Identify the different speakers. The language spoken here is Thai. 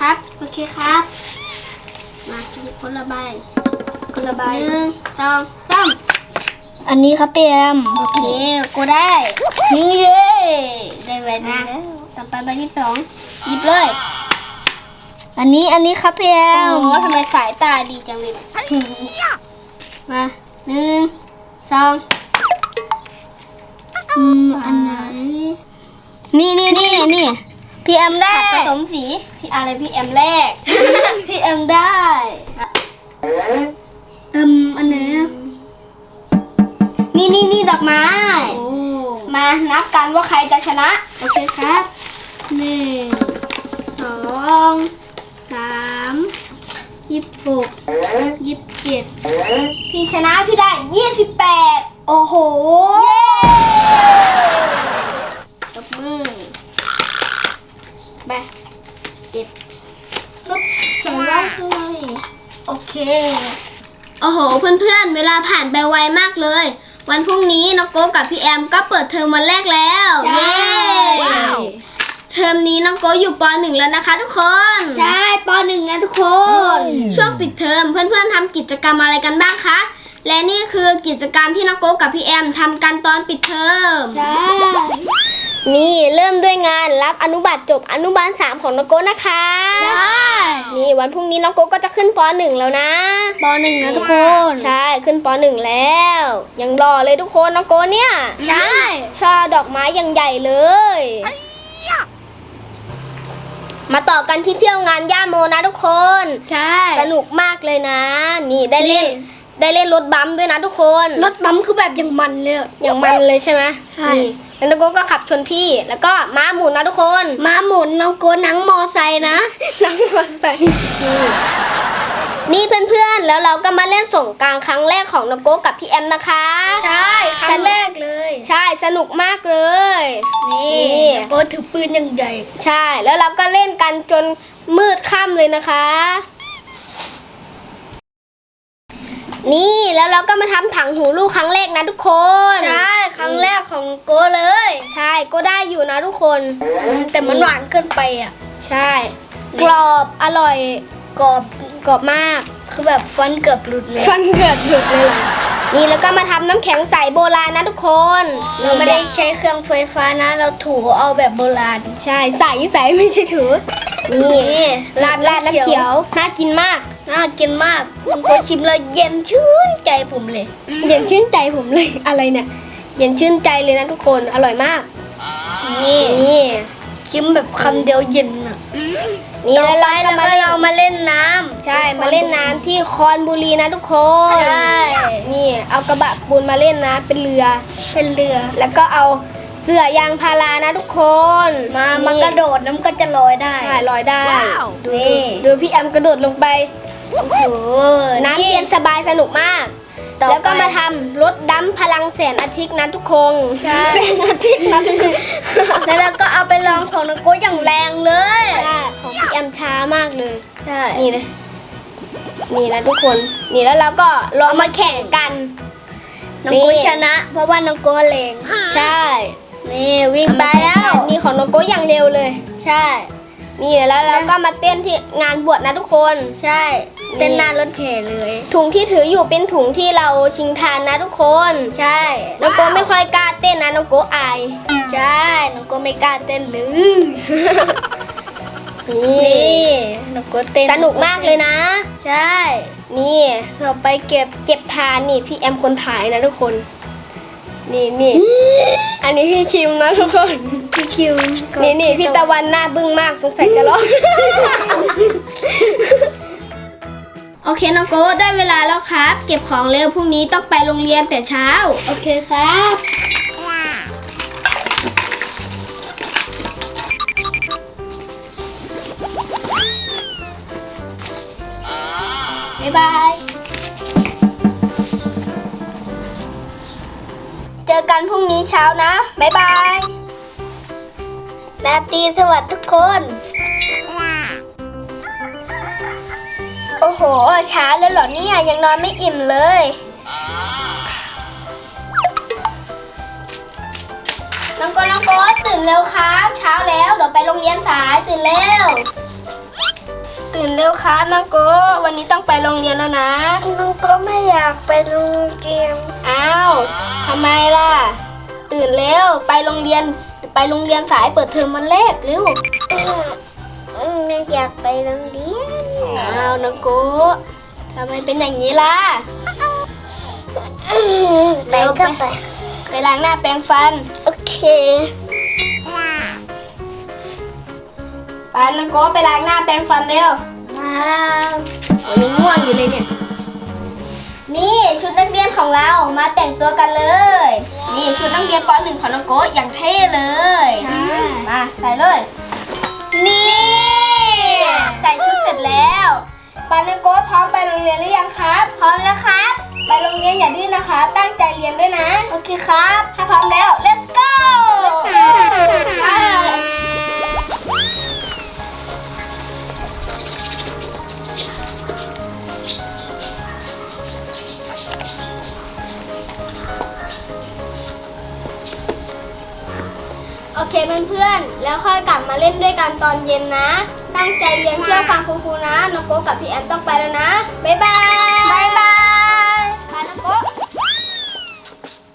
Speaker 1: ครับ มาหยิบคนละใบคนละใบหนึ่งสองสาม
Speaker 2: อันนี้ครับพี่แอม
Speaker 1: โอเคกูได้ นี่เย้ได้ใบหนึงแล้วต่อไปใบที่สองหยิบเลย
Speaker 2: อันนี้อันนี้ครับพี่แอ
Speaker 1: โอ้
Speaker 2: ม
Speaker 1: โหทำไมสายตาดีจังเลยมาหนึ่งสอง
Speaker 2: อืมอันไหนนี่นี่นี่นี่ พี่แอมได้
Speaker 1: ผัดผสมสีพี่อะไรพี่แอมแรก
Speaker 2: พี่แอมได้เอิมอันไหนอะ
Speaker 1: นี่นี่นี่ดอกไม้
Speaker 2: โอ้
Speaker 1: มานับกันว่าใครจะชนะ
Speaker 2: โอเคครับหนึ่งสองสามยี่สิบหกยี่สิบเจ็ด
Speaker 1: พี่ชนะพี่ได้28โอ้โหตบมือไป เก็บปุ๊บสองร้อยเลย
Speaker 2: โอเค
Speaker 1: โอ้โห เพื่อนๆ เวลาผ่านไปไวมากเลย วันพรุ่งนี้น้องโก้กับพี่แอมก็เปิดเทอมวันแรกแล้ว
Speaker 2: ใช่
Speaker 1: เย้เทอมนี้น้องโก้อยู่ป .1 แล้วนะคะ ทุกคน
Speaker 2: ใช่ปหนึ่งนะทุกคน
Speaker 1: ช่วงปิดเทอมเพื่อนๆทำกิจกรรมอะไรกันบ้างคะ และนี่คือกิจกรรมที่น้องโก้กับพี่แอมทำกันตอนปิดเทอม
Speaker 2: ใช่
Speaker 1: นี่เริ่มด้วยงานรับอนุบัติจบอนุบาล3ของน้องโก้นะคะ
Speaker 2: ใช่
Speaker 1: นี่วันพรุ่งนี้น้องโก้ก็จะขึ้นป .1 แล้วนะ
Speaker 2: ปหนึ่งนะทุกคน
Speaker 1: ใช่ขึ้นป .1 แล้ว ยังรอเลยทุกคนน้องโก้เนี่ย
Speaker 2: ใช่
Speaker 1: ช่อดอกไม้อย่างใหญ่เลย มาต่อกันที่เที่ยวงานย่าโมนะทุกคน
Speaker 2: ใช่
Speaker 1: สนุกมากเลยนะ นี่ได้เล่น
Speaker 2: นี่
Speaker 1: ได้เล่นรถบัมป์ด้วยนะทุกคน
Speaker 2: รถบัมคือแบบยังมันเลยอะ
Speaker 1: อย่างมันเลยใช่ไหม
Speaker 2: ใช่
Speaker 1: นี่แล้วน้องโก้ก็ขับชนพี่ แล้วก็ม้าหมุนนะทุกคน
Speaker 2: ม้าหมุนน้องโกนังมอไซค์นะ
Speaker 1: นั่งมอเตอร์ไซค์นี่เพื่อนๆ แล้วเราก็มาเล่นสงกรารครั้งแรกของน้องโก้กับพี่แอมนะคะ
Speaker 2: ใช่ครั้งแรกเลย
Speaker 1: ใช่สนุกมากเลย
Speaker 2: นี่
Speaker 1: นี่
Speaker 2: น้องโกถือปืนอย่างใหญ่
Speaker 1: ใช่แล้วเราก็เล่นกันจนมืดค่ำเลยนะคะ นี่แล้วเราก็มาทำถังหูลูกครั้งแรกนะทุกคน
Speaker 2: ใช่ครั้งแรกของน้องโกเลย
Speaker 1: ใช่ก็ได้อยู่นะทุกคน
Speaker 2: แต่มันหวานเกินไปอะ
Speaker 1: ใช่ กรอบอร่อย
Speaker 2: กรอบ
Speaker 1: กรอบมาก
Speaker 2: คือแบบฟันเกือบหลุดเลย
Speaker 1: ฟันเกิดหลุดเลยเหรอนี่แล้วก็มาทำน้ำแข็งใสโบราณนะทุกคน
Speaker 2: เราไม่ได้ใช้เครื่องไฟฟ้านะ เราถูเอาแบบโบราณ
Speaker 1: ใช่ใสใสไม่ใช่ถือนี่
Speaker 2: นี่
Speaker 1: ราดราดน้ำเขียวน่ากินมาก
Speaker 2: น่ากินมากน้องโกชิมแล้วเย็นชื่นใจผมเลย
Speaker 1: เย็นชื่นใจผมเลย อะไรเนี่ย เย็นชื่นใจเลยนะทุกคน อร่อยมาก
Speaker 2: นี่
Speaker 1: นี่
Speaker 2: ชิมแบบคำเดียวเย็นอะ
Speaker 1: นี่
Speaker 2: ต่อ
Speaker 1: แล้ว
Speaker 2: ไป
Speaker 1: เรา
Speaker 2: เรา
Speaker 1: ก็
Speaker 2: ก็
Speaker 1: มาเล่น
Speaker 2: เรามาเล่นน้ำ
Speaker 1: ใช่ มาเล่นน้ำที่คอนบุรีนะทุกคน
Speaker 2: ใช่
Speaker 1: นี่เอากระบะปูนมาเล่นนะเป็นเรือ
Speaker 2: เป็นเรือ
Speaker 1: แล้วก็เอาเสื่อยางพารานะทุกคน
Speaker 2: มา
Speaker 1: นี่
Speaker 2: มากระโดดน้ำก็จะลอยได้
Speaker 1: ใช่ลอยได้ ดู
Speaker 2: นี่
Speaker 1: ดูพี่แอมกระโดดลงไป
Speaker 2: โอ้โห
Speaker 1: น้ำเย็นสบายสนุกมาก
Speaker 2: ต่อไป
Speaker 1: แล้วก็มาทำรถดัมพลังแสนอาทิตย์นะทุกคน
Speaker 2: ใช่
Speaker 1: แสนอาทิตย์นะทุกคน
Speaker 2: แล้วเราก็เอาไปลองของน้องโกอย่างแรงเลย
Speaker 1: ใช่ของพี่แอมช้ามากเลย
Speaker 2: ใช่
Speaker 1: นี่เลยนี่นะทุกคน นี่แล้วเราก็ลองมาแข่งกัน
Speaker 2: น้องโกชนะ เพราะว่าน้องโกแรง
Speaker 1: ใช่
Speaker 2: นี่วิ่งไปแล้ว
Speaker 1: นี่ของน้องโก้อย่างเร็วเลย
Speaker 2: ใช่
Speaker 1: นี่แล้วเราก็มาเต้นที่งานบวชนะทุกคน
Speaker 2: ใช่เต้นหนานรถแห่เลย
Speaker 1: ถุงที่ถืออยู่เป็นถุงที่เราชิงทานนะทุกคน
Speaker 2: ใช่
Speaker 1: น้องโก้ไม่ค่อยกล้าเต้นนะน้องโก้อาย
Speaker 2: ใช่น้องโกไม่กล้าเต้นเลย
Speaker 1: นี่
Speaker 2: นี่น้องโกเต้น
Speaker 1: สนุกมากเลยนะ
Speaker 2: ใช่
Speaker 1: นี่
Speaker 2: ต่อไปเก็บ
Speaker 1: เก็บทานนี่พี่แอมคนถ่ายนะทุกคน นี่นี่อันนี้พี่คิมนะทุกคน
Speaker 2: พี่คิวกับ
Speaker 1: นี่นี่พี่ตะวันหน้าบึ้งมากสงสัยจะร้องโอเคน้องโก้ได้เวลาแล้วครับ เก็บของเร็วพรุ่งนี้ต้องไปโรงเรียนแต่เช้า
Speaker 2: โอเคครับ
Speaker 1: บ๊ายบาย เจอกันพรุ่งนี้เช้านะ บ๊ายบาย
Speaker 2: ราตรีสวัสดิ์ทุกคน
Speaker 1: โอ้โหเช้าแล้วเหรอเนี่ยยังนอนไม่อิ่มเลย น้องโกน้องโกตื่นเร็วครับ เช้าแล้วเดี๋ยวไปโรงเรียนสายตื่นเร็ว ตื่นตื่นเร็วครับน้องโก วันนี้ต้องไปโรงเรียนแล้วนะ
Speaker 2: น้องก็ไม่อยากไปโรงเรียน
Speaker 1: อ้าวทำไมล่ะ ตื่นเร็วไปโรงเรียน ไปโรงเรียนสายเปิดเทอมวันแรกเร็ว
Speaker 2: ไม่อยากไปโรงเรียน
Speaker 1: อ้าวน้องโกทำไมเป็นอย่างนี้ล่ะ
Speaker 2: ไปก็ไป
Speaker 1: ไปล้างหน้าแปรงฟัน
Speaker 2: โอเค
Speaker 1: ไปน้องโกไปล้างหน้าแปรงฟันเร็ว
Speaker 2: มา
Speaker 1: โอ้ยยังง่วงอยู่เลยเนี่ย ของเรามาแต่งตัวกันเลย นี่ชุดนักเรียนป .1 ของน้องโกอย่างเท่เลยมาใส่เลย นี่ ใส่ชุดเสร็จแล้วปานาโกะพร้อมไปโรงเรียนหรือยังครับ พร้อมแล้วครับ ไปโรงเรียนอย่าดื้อนะคะ ตั้งใจเรียนด้วยนะ โอเคครับ ถ้าพร้อมแล้ว let's go เคเพื่อนๆ แล้วค่อยกลับมาเล่นด้วยกันตอนเย็นนะ ตั้งใจเรียนเชื่อฟังคุณครูนะ น้องโป๊กกับพี่แอนต้องไปแล้วนะ บ๊ายบาย บ๊ายบาย